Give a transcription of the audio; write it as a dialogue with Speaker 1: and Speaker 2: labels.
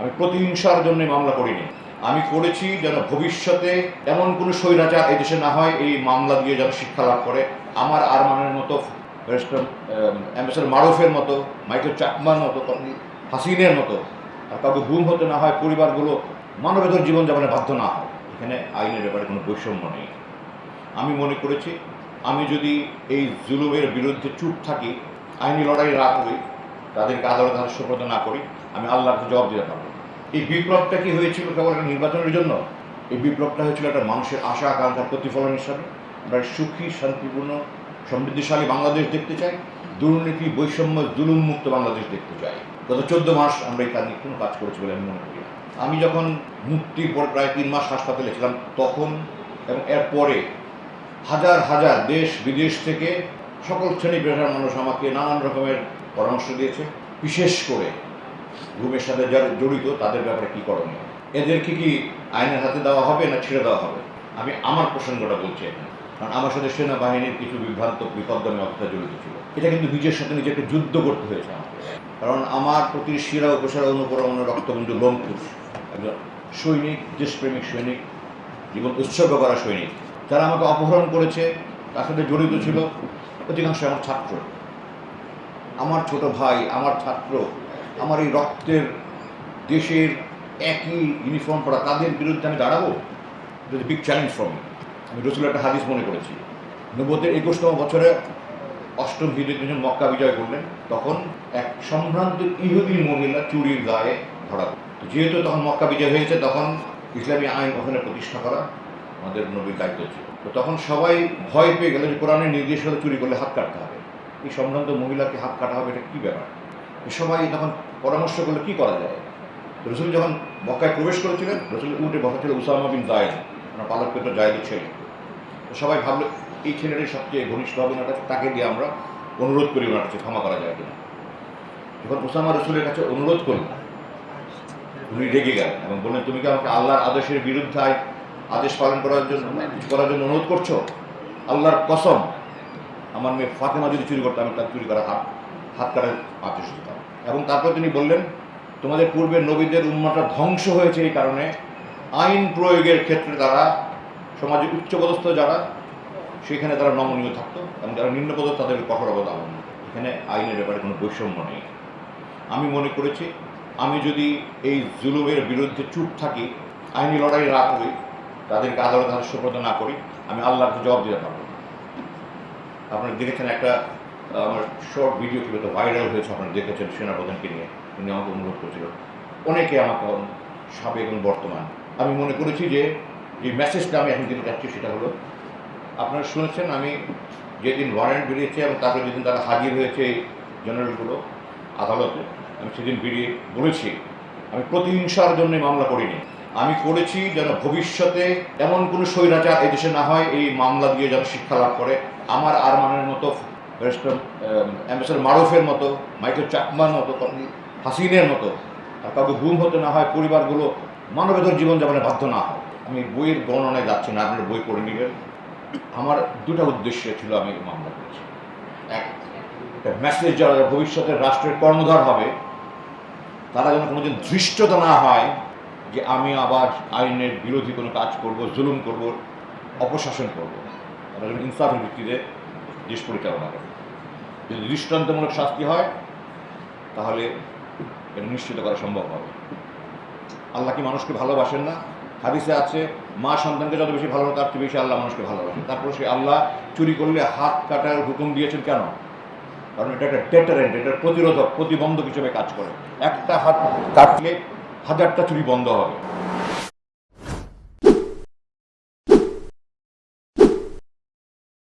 Speaker 1: আমি প্রতিহিংসার জন্য মামলা করিনি। আমি করেছি যেন ভবিষ্যতে এমন কোনো স্বৈরাচার এই দেশে না হয়, এই মামলা দিয়ে যেন শিক্ষা লাভ করে। আমার আরমানের মতো অ্যাম্বাসেডর মারুফের মতো, মাইকেল চাকমার মতো হাসিনের মতো, আর কাউকে গুম হতে না হয়, পরিবারগুলো মানবেতর জীবনযাপনে বাধ্য না হয়। এখানে আইনের ব্যাপারে কোনো বৈষম্য নেই। আমি মনে করেছি, আমি যদি এই জুলুমের বিরুদ্ধে চুপ থাকি, আইনি লড়াই না করি, তাদেরকে আদালতে হাতে সুপ্রত না করি আমি আল্লাহকে জবাব দিতে পারব এই বিপ্লবটা কি হয়েছিল কেবল একটা নির্বাচনের জন্য? এই বিপ্লবটা হয়েছিল একটা মানুষের আশা, আকাঙ্ক্ষার প্রতিফলন হিসাবে। আমরা সুখী, শান্তিপূর্ণ, সমৃদ্ধিশালী বাংলাদেশ দেখতে চাই। দুর্নীতি, বৈষম্য জুলুম মুক্ত বাংলাদেশ দেখতে চাই। গত চোদ্দ মাস আমরা এই কাজ কোনো কাজ করেছি বলে আমি মনে করি আমি যখন মুক্তির পর প্রায় তিন মাস হাসপাতালে ছিলাম, তখন এবং এরপরে হাজার হাজার দেশ, বিদেশ থেকে সকল শ্রেণি পেশার মানুষ আমাকে নানান রকমের পরামর্শ দিয়েছে। বিশেষ করে ঘুমের সাথে যারা জড়িত, তাদের ব্যাপারে কী করণীয়? এদেরকে কি আইনের হাতে দেওয়া হবে না ছেড়ে দেওয়া হবে? আমি আমার প্রসঙ্গটা বলছি এখানে। কারণ আমার সাথে সেনাবাহিনীর কিছু বিভ্রান্ত বিপদ্গমী অবস্থা জড়িত ছিল। এটা কিন্তু নিজের সাথে নিজেকে যুদ্ধ করতে হয়েছে আমাকে। কারণ আমার প্রতি শিরা উপসারা অনুপরমাণু রক্তবন্ধু লোমকুশ একজন সৈনিক, দেশপ্রেমিক সৈনিক, জীবন উৎসর্গ করা সৈনিক, যারা আমাকে অপহরণ করেছে, তার সাথে জড়িত ছিল। অধিকাংশ আমার ছাত্র। আমার ছোট ভাই, আমার ছাত্র আমার এই রক্তের দেশের একই ইউনিফর্ম পরা তাদের বিরুদ্ধে আমি দাঁড়াবো? বিগ চ্যালেঞ্জ ফর মি আমি রসুল একটা হাদিস মনে করেছি। নব্বতের একুশতম বছরে অষ্টম হিজড়ি যখন মক্কা বিজয় করলেন। তখন এক সম্ভ্রান্ত ইহুদি মহিলা চুরির গায়ে ধরা তো যেহেতু তখন মক্কা বিজয় হয়েছে, তখন ইসলামী আইন ওখানে প্রতিষ্ঠা করা আমাদের নবীর দায়িত্ব ছিল। তো তখন সবাই ভয় পেয়ে গেল যে কোরআনের নির্দেশ হলে চুরি করলে হাত কাটতে হবে। এই সম্ভ্রান্ত মহিলাকে হাত কাটা হবে এটা কী ব্যাপার? সবাই তখন পরামর্শ করলে কী করা যায়? রসুল যখন মক্কায় প্রবেশ করেছিলেন, রসুল উঠে বসা ছিল উসামা বিন জায়দ। ওনার পালক পেত জায়দের ছেলে। তো সবাই ভাবলো, এই ছেলেটাই সবচেয়ে ঘনিষ্ঠ হবে কাছে তাকে দিয়ে আমরা অনুরোধ করি ওনার কাছে, ক্ষমা করা যায় কিনা। যখন উসামা রসুলের কাছে অনুরোধ করলেন, উনি রেগে গেলেন এবং বললেন, তুমি কি আমাকে আল্লাহর আদেশের বিরুদ্ধে আদেশ পালন করার জন্য কিছু করার জন্য অনুরোধ করছ? আল্লাহর কসম, আমার মেয়ে ফাতেমা যদি চুরি করতো, আমি তার চুরি করা হাত হাত কাটার আদেশ দিতাম। এবং তারপর তিনি বললেন, তোমাদের পূর্বের নবীদের উন্মাটা ধ্বংস হয়েছে এই কারণে। আইন প্রয়োগের ক্ষেত্রে তারা সমাজে উচ্চপদস্থ যারা, সেখানে তারা নমনীয় থাকতো এবং যারা নিম্নপদস্থ তাদের কঠোর অবদান এখানে আইনের ব্যাপারে কোনো বৈষম্য নেই। আমি মনে করেছি, আমি যদি এই জুলুমের বিরুদ্ধে চুপ থাকি, আইনি লড়াই না করি, তাদেরকে আদালত হাতে সুপ্রত না করি, আমি আল্লাহকে জবাব দিতে পারব আপনারা দেখেছেন একটা আমার শর্ট ভিডিও তো ভাইরাল হয়েছে, আপনারা দেখেছেন সেনাপ্রধানকে নিয়ে। উনি আমাকে অনুরোধ করেছিল। অনেকে আমাকে সাবেক এবং বর্তমান। আমি মনে করেছি যে যে মেসেজটা আমি এখন দিতে চাচ্ছি সেটা হলো, আপনারা শুনেছেন আমি যেদিন ওয়ারেন্ট বেরিয়েছে এবং তারপরে যেদিন তারা হাজির হয়েছে জেনারেলগুলো আদালতে, আমি সেদিন বেরিয়ে বলেছি, আমি প্রতিহিংসার জন্য মামলা করিনি। আমি করেছি যেন ভবিষ্যতে এমন কোনো স্বৈরাচার এদেশে না হয়, এই মামলা দিয়ে যেন শিক্ষা লাভ করে। আমার আরমানের মতো অ্যাম্বাসেডর মারুফের মতো, মাইকেল চাকমার মতো হাসিনের মতো, আর কাউকে গুম হতে না হয় পরিবারগুলো মানবেতর জীবনযাপনে বাধ্য না হয়। আমি বইয়ের গণনায় যাচ্ছি না, আপনারা বই পড়ে নেবেন। আমার দুটো উদ্দেশ্য ছিল আমি মামলা করেছি। এক মেসেজ যারা ভবিষ্যতের রাষ্ট্রের কর্ণধার হবে, তারা যেন কোনোদিন ধৃষ্টতা না হয় যে আমি আবার আইনের বিরোধী কোনো কাজ করব, জুলুম করব, অপশাসন করব। তারা যেন ইনসাফের ভিত্তিতে দেশ পরিচালনা করে যদি দৃষ্টান্তমূলক শাস্তি হয়, তাহলে এটা নিশ্চিত করা সম্ভব হবে। আল্লাহ কি মানুষকে ভালোবাসেন না? হাদিসে আছে, মা সন্তানকে যত বেশি ভালোবাসে, তার চেয়ে বেশি আল্লাহ মানুষকে ভালোবাসেন। তারপর সে আল্লাহ চুরি করলে হাত কাটার হুকুম দিয়েছেন কেন? কারণ এটা একটা ডেটারেন্ট এটা প্রতিরোধক, প্রতিবন্ধক হিসেবে কাজ করে। একটা হাত কাটলে হাজারটা চুরি বন্ধ হবে।